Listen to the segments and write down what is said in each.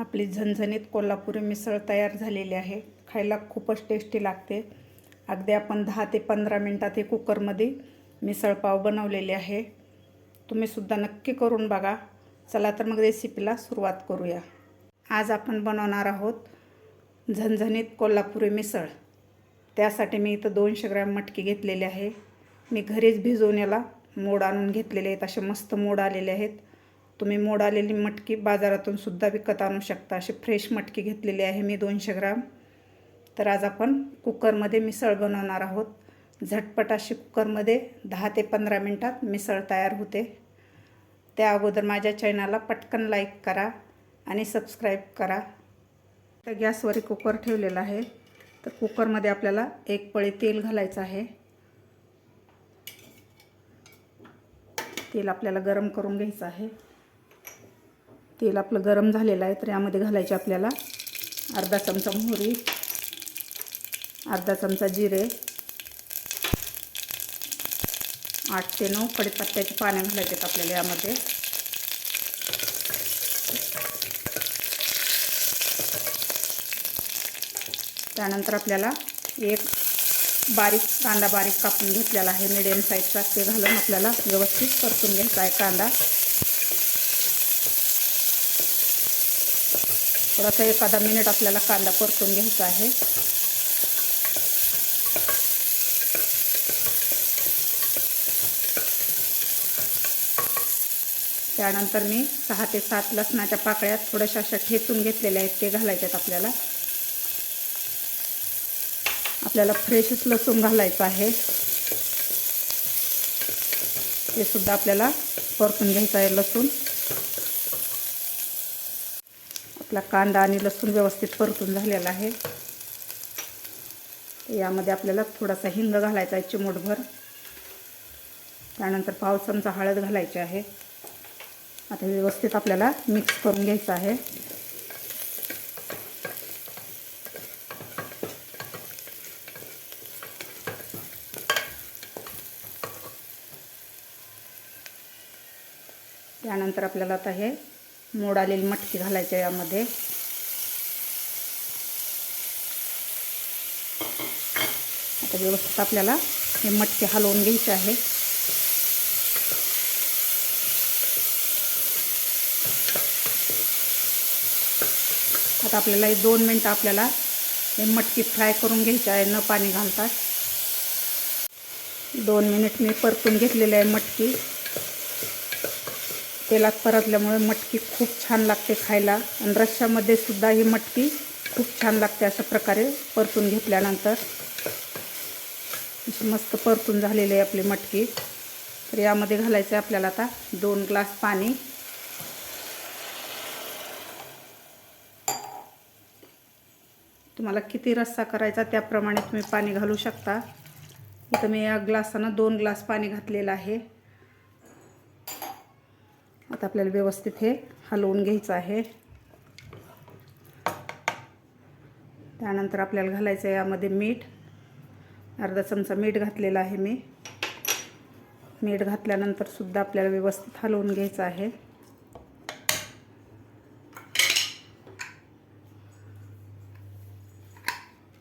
आपली झणझणीत कोल्हापुरी मिसळ तयार झालेली आहे. खायला खूपच टेस्टी लागते. अगदी आपण दहा ते पंधरा मिनटात हे कुकरमध्ये मिसळपाव बनवलेले आहे. तुम्हीसुद्धा नक्की करून बघा. चला तर मग रेसिपीला सुरुवात करूया. आज आपण बनवणार आहोत झणझणीत कोल्हापुरी मिसळ. त्यासाठी मी इथं दोनशे ग्रॅम मटकी घेतलेली आहे. मी घरीच भिजवून याला मोड आणून घेतलेले आहेत. असे मस्त मोड आलेले आहेत. तुम्ही मोड आलेली मटकी बाजारातून सुद्धा विकत आणू शकता. अशी फ्रेश मटकी घेतलेली आहे मी दोनशे ग्राम. तर आज आपण कुकरमध्ये मिसळ बनवणार आहोत. झटपट अशी कुकरमध्ये दहा ते पंधरा मिनटात मिसळ तयार होते. त्या अगोदर माझ्या चॅनलला पटकन लाईक करा आणि सबस्क्राईब करा. तर गॅसवर कुकर ठेवलेला आहे. तर कुकरमध्ये आपल्याला एक पळी तेल घालायचं आहे. तेल आपल्याला गरम करून घ्यायचं आहे. तेल आपलं गरम झालेलं आहे तर यामध्ये घालायचे आपल्याला अर्धा चमचा मोहरी अर्धा चमचा जिरे आठ ते नऊ कडीपत्त्याची पाने घालायचे आहेत आपल्याला यामध्ये. त्यानंतर आपल्याला एक बारीक कांदा बारीक कापून घेतलेला आहे मिडियम साईजचा ते घालून आपल्याला व्यवस्थित परतून घ्यायचा आहे कांदा. थोडासा एखादा मिनिट आपल्याला कांदा परतून घ्यायचा आहे. त्यानंतर मी सहा ते सात लसणाच्या पाकळ्या थोड्याशा अशा ठेचून घेतलेल्या आहेत ते घालायच्यात आपल्याला. आपल्याला फ्रेशच लसूण घालायचं आहे. ते सुद्धा आपल्याला परतून घ्यायचं आहे लसूण. आपला कांदा आणि लसूण व्यवस्थित परतून झालेला आहे. यामध्ये आपल्याला थोडासा हिंग घालायचा आहे चिमूटभर. त्यानंतर पाव चमचा हळद घालायची आहे. आता व्यवस्थित आपल्याला मिक्स करून घ्यायचं आहे. त्यानंतर आपल्याला आता हे मोड आलेली मटकी घालायची यामध्ये. आता व्यवस्थित आपल्याला हे मटके हलवून घ्यायचे आहे. आता आपल्याला हे दोन मिनटं आपल्याला हे मटकी फ्राय करून घ्यायची आहे न पाणी घालतात दोन मिनिट मी परतून घेतलेले आहे मटकी. तेलात परतल्यामुळे मटकी खूप छान लागते खायला. आणि रश्श्यामध्ये सुद्धा ही मटकी खूप छान लागते अशा प्रकारे परतून घेतल्यानंतर. अशी मस्त परतून झालेली आहे आपली मटकी. तर यामध्ये घालायचं आहे आपल्याला आता दोन ग्लास पाणी. तुम्हाला किती रस्सा करायचा त्याप्रमाणे तुम्ही पाणी घालू शकता. इथं मी या ग्लासानं दोन ग्लास पाणी घातलेलं आहे. आता आपल्याला व्यवस्थित हे हलवून घ्यायचं आहे. त्यानंतर आपल्याला घालायचं आहे यामध्ये मीठ. अर्धा चमचा मीठ घातलेलं आहे मी. मीठ घातल्यानंतर सुद्धा आपल्याला व्यवस्थित हलवून घ्यायचं आहे.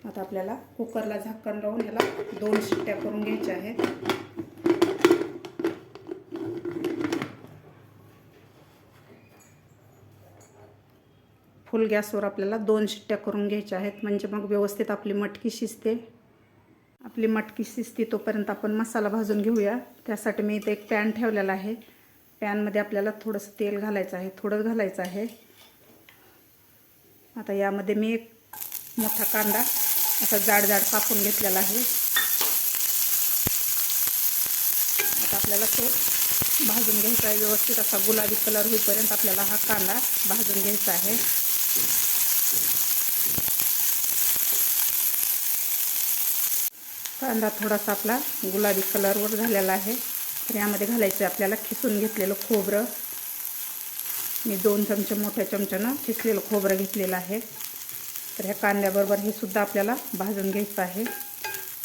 आता आपल्याला कुकरला झाकण लावून याला दोन शिट्ट्या करून घ्यायच्या आहेत. फुल गॅसवर आपल्याला दोन शिट्ट्या करून घ्यायच्या आहेत. म्हणजे मग व्यवस्थित आपली मटकी शिजते. आपली मटकी शिजते तोपर्यंत आपण मसाला भाजून घेऊया. त्यासाठी मी इथे एक पॅन ठेवलेला आहे. पॅनमध्ये आपल्याला थोडंसं तेल घालायचं आहे. थोडं घालायचं आहे. आता यामध्ये मी एक मोठा कांदा असा जाड जाड कापून घेतलेला आहे. आता आपल्याला तो भाजून घ्यायचा आहे. व्यवस्थित असा गुलाबी कलर होईपर्यंत आपल्याला हा कांदा भाजून घ्यायचा आहे. कांदा थोडासा आपला गुलाबी कलरवर झालेला आहे. तर यामध्ये घालायचं आहे आपल्याला खिसून घेतलेलं खोबरं. मी दोन चमचे मोठ्या चमच्यानं खिसलेलं खोबरं घेतलेलं आहे. तर ह्या कांद्याबरोबर हे सुद्धा आपल्याला भाजून घ्यायचं आहे.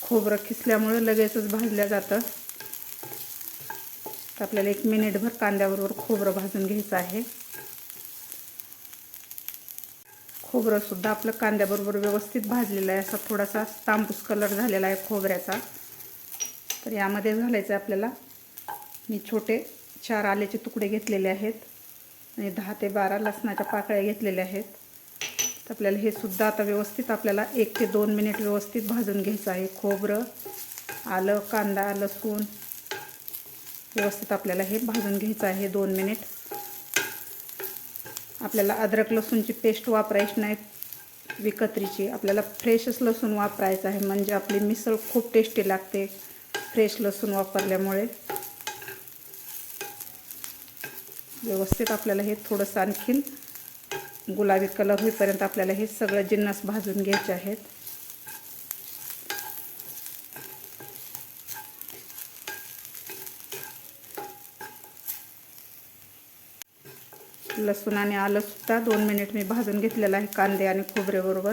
खोबरं खिसल्यामुळे लगेचच भाजलं जातं. तर आपल्याला एक मिनिटभर कांद्याबरोबर खोबरं भाजून घ्यायचं आहे. खोबरंसुद्धा आपलं कांद्याबरोबर व्यवस्थित भाजलेलं आहे. असा थोडासा तांबूस कलर झालेला आहे खोबऱ्याचा. तर यामध्ये घालायचं आहे आपल्याला. मी छोटे चार आल्याचे तुकडे घेतलेले आहेत. आणि दहा ते बारा लसणाच्या पाकळ्या घेतलेल्या आहेत. तर आपल्याला हे सुद्धा आता व्यवस्थित आपल्याला एक ते दोन मिनिट व्यवस्थित भाजून घ्यायचं आहे. खोबरं आलं कांदा लसूण व्यवस्थित आपल्याला हे भाजून घ्यायचं आहे दोन मिनिट. आपल्याला अद्रक लसूणची पेस्ट वापरायची नाही. विकत्रीची. आपल्याला फ्रेशच लसूण वापरायचं आहे. म्हणजे आपली मिसळ खूप टेस्टी लागते. फ्रेश लसूण वापरल्यामुळे. व्यवस्थित आपल्याला हे थोडंसं आणखीन गुलाबी कलर होईपर्यंत आपल्याला हे सगळं जिन्नस भाजून घ्यायचे आहेत. लसूण आणि आलंसुद्धा दोन मिनिट मी भाजून घेतलेलं आहे कांदे आणि खोबरेबरोबर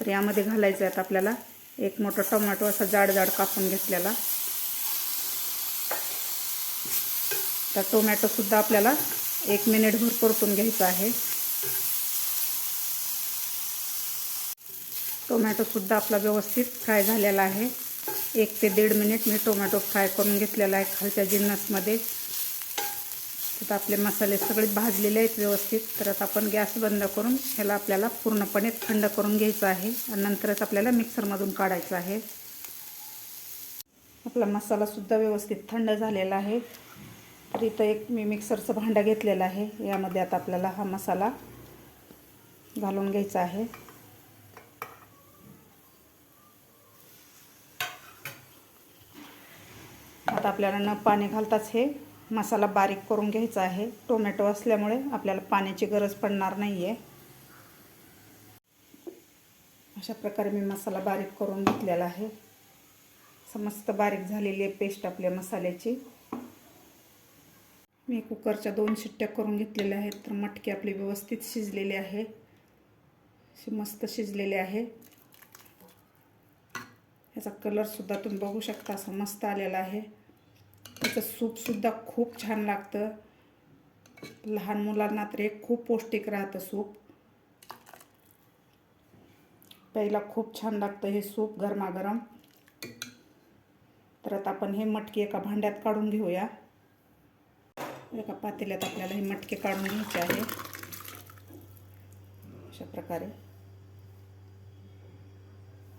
तर यामध्ये घालायचं आहेत आपल्याला एक मोठं टोमॅटो असा जाड जाड कापून घेतलेला. तर टोमॅटोसुद्धा आपल्याला एक मिनिटभर परतून घ्यायचा आहे. टोमॅटोसुद्धा आपला व्यवस्थित फ्राय झालेला आहे. एक ते दीड मिनिट मी टोमॅटो फ्राय करून घेतलेला आहे खालच्या जिन्नसमध्ये. तर आपले मसाले सगळे भाजलेले आहेत व्यवस्थित. तर आता आपण गॅस बंद करून ह्याला आपल्याला पूर्णपणे थंड करून घ्यायचं आहे. आणि नंतरच आपल्याला मिक्सरमधून काढायचं आहे. आपला मसालासुद्धा व्यवस्थित थंड झालेला आहे. तर इथं एक मी मिक्सरचं भांडं घेतलेलं आहे. यामध्ये आता आपल्याला हा मसाला घालून घ्यायचा आहे. आता आपल्याला न पाणी घालताच हे मसाला बारीक करून घ्यायचा आहे. टोमॅटो असल्यामुळे आपल्याला पाण्याची गरज पडणार नाही आहे अशा प्रकारे मी मसाला बारीक करून घेतलेला आहे. मस्त बारीक झालेली आहे पेस्ट आपल्या मसाल्याची. मी कुकरच्या दोन शिट्ट्या करून घेतलेल्या आहेत तर मटकी आपली व्यवस्थित शिजलेली आहे. अशी मस्त शिजलेले आहे. याचा कलरसुद्धा तुम्ही बघू शकता असा मस्त आलेला आहे. त्याचं सूपसुद्धा खूप छान लागतं. लहान मुलांना तर एक खूप पौष्टिक राहतं सूप. पहिला खूप छान लागतं हे सूप गरमागरम. तर आता आपण हे मटकी एका भांड्यात काढून घेऊया. एका पातेल्यात आपल्याला हे मटके काढून घ्यायचे आहे. अशा प्रकारे.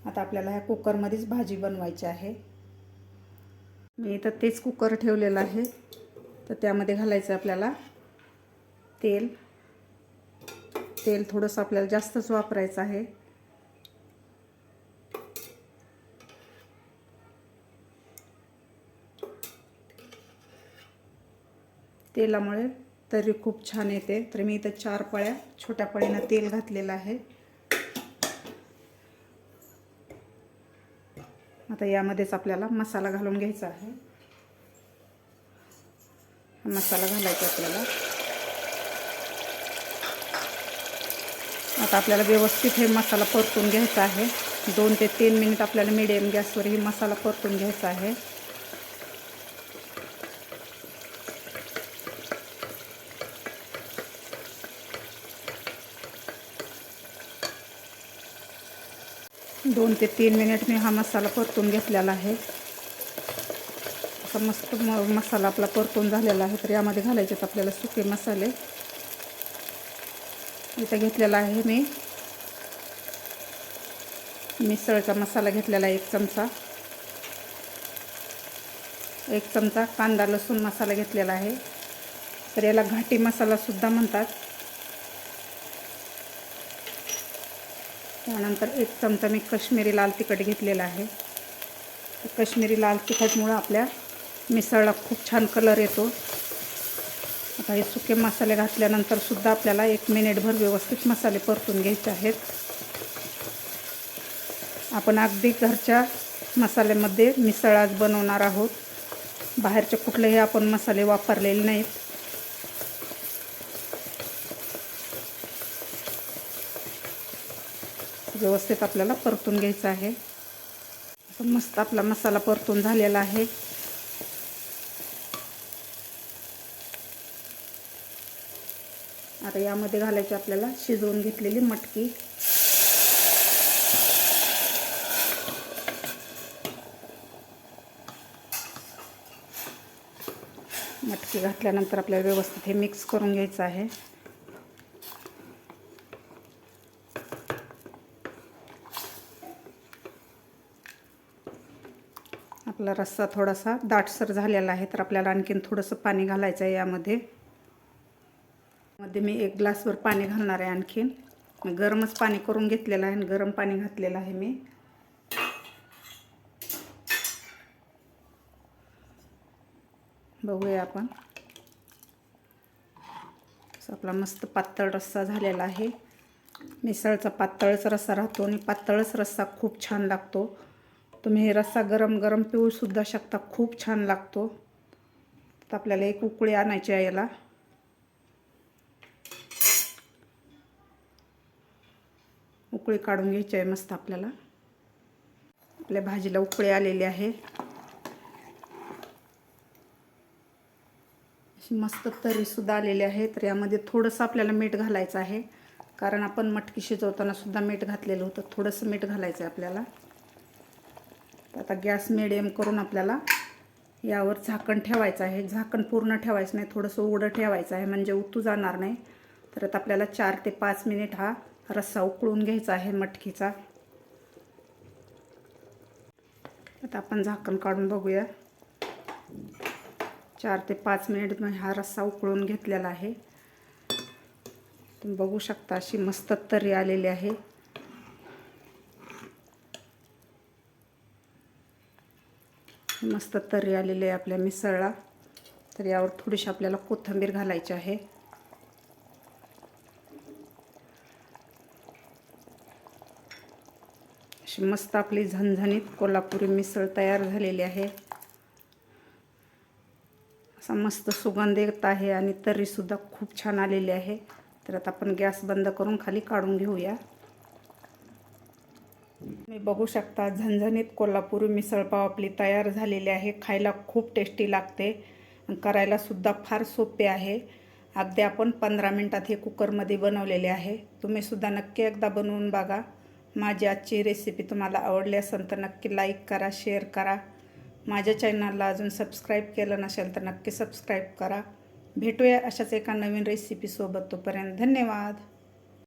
आता आपल्याला ह्या कुकरमध्येच भाजी बनवायची आहे. मी इथं तेच कुकर ठेवलेलं आहे. तर त्यामध्ये घालायचं आपल्याला तेल. तेल थोडंसं आपल्याला जास्तच वापरायचं आहे. तेलामुळे तरी खूप छान येते. तर मी इथं चार पळ्या छोट्या पळीनं तेल घातलेलं आहे. आता यामध्येच आपल्याला मसाला घालून घ्यायचा आहे. मसाला घालायचा आपल्याला. आता आपल्याला व्यवस्थित हे मसाला परतून घ्यायचा आहे. दोन ते तीन मिनिट आपल्याला मिडियम गॅसवर ही मसाला परतून घ्यायचा आहे. दोन ते तीन मिनिट मी हा मसाला परतून घेतलेला आहे. असा मस्त म मसाला आपला परतून झालेला आहे. तर यामध्ये घालायचे आहेत आपल्याला सुके मसाले. इथं घेतलेला आहे मी. मिसळचा मसाला घेतलेला आहे एक चमचा. एक चमचा कांदा लसूण मसाला घेतलेला आहे. तर याला घाटी मसालासुद्धा म्हणतात. त्यानंतर एक चमचा मी कश्मीरी लाल तिखट घेतलेला आहे. कश्मीरी लाल तिखटमुळं आपल्या मिसळला खूप छान कलर येतो. आता हे सुके मसाले घातल्यानंतर सुद्धा आपल्याला एक मिनिटभर व्यवस्थित मसाले परतून घ्यायचे आहेत. आपण अगदी घरच्या मसाल्यामध्ये मिसळ आज बनवणार आहोत. बाहेरचे कुठलेही आपण मसाले वापरलेले नाहीत. व्यवस्थित आपल्याला परतून घ्यायचं आहे. मस्त आपला मसाला परतून झालेला आहे. आता आता यामध्ये घालायची आपल्याला शिजवून घेतलेली मटकी. मटकी घातल्यानंतर आपल्याला व्यवस्थित हे मिक्स करून घ्यायचं आहे. आपला रस्सा थोडासा दाटसर झालेला आहे तर आपल्याला आणखीन थोडंसं पाणी घालायचं आहे यामध्ये. मध्ये मी एक ग्लासवर पाणी घालणार आहे आणखीन. गरमच पाणी करून घेतलेलं आहे आणि गरम पाणी घातलेलं आहे मी. बघूया आपण. आपला मस्त पातळ रस्सा झालेला आहे. मिसळचा पातळच रस्सा राहतो आणि पातळच रस्सा खूप छान लागतो. तुम्ही हे रस्सा गरम गरम पिऊसुद्धा शकता. खूप छान लागतो. तर आपल्याला एक उकळी आणायची आहे याला. उकळी काढून घ्यायची आहे मस्त आपल्याला. आपल्या भाजीला उकळी आलेली आहे. अशी मस्त तरीसुद्धा आलेली आहे. तर यामध्ये थोडंसं आपल्याला मीठ घालायचं आहे. कारण आपण मटकी शिजवताना सुद्धा मीठ घातलेलं होतं. थोडंसं मीठ घालायचं आहे आपल्याला. आता गॅस मिडियम करून आपल्याला यावर झाकण ठेवायचं आहे. झाकण पूर्ण ठेवायचं नाही थोडंसं उघडं ठेवायचं आहे म्हणजे उतू जाणार नाही. तर आता आपल्याला चार ते पाच मिनिट हा रस्सा उकळून घ्यायचा आहे मटकीचा. आता आपण झाकण काढून बघूया. चार ते पाच मिनिट हा रस्सा उकळून घेतलेला आहे. तुम्ही बघू शकता अशी मस्त तरी आलेली आहे. मस्त तरी आलेली आहे आपल्या मिसळला. तर यावर थोडीशी आपल्याला कोथिंबीर घालायची आहे. अशी मस्त आपली झणझणीत कोल्हापुरी मिसळ तयार झालेली आहे. असा मस्त सुगंध येत आहे आणि तर्रीसुद्धा खूप छान आलेली आहे. तर आता आपण गॅस बंद करून खाली काढून घेऊया. तुम्ही बघू शकता झणझणीत कोल्हापुरी मिसळपाव आपली तयार झालेली आहे. खायला खूप टेस्टी लागते करायला सुद्धा फार सोपे आहे. अगदी आपण पंधरा मिनटात हे कुकरमध्ये बनवलेले आहे. तुम्ही सुद्धा नक्की एकदा बनवून बघा. माझी आजची रेसिपी तुम्हाला आवडली असेल तर नक्की लाईक करा शेअर करा. माझ्या चॅनलला अजून सबस्क्राईब केलं नसेल तर नक्की सबस्क्राईब करा. भेटूया अशाच एका नवीन रेसिपीसोबत तोपर्यंत धन्यवाद.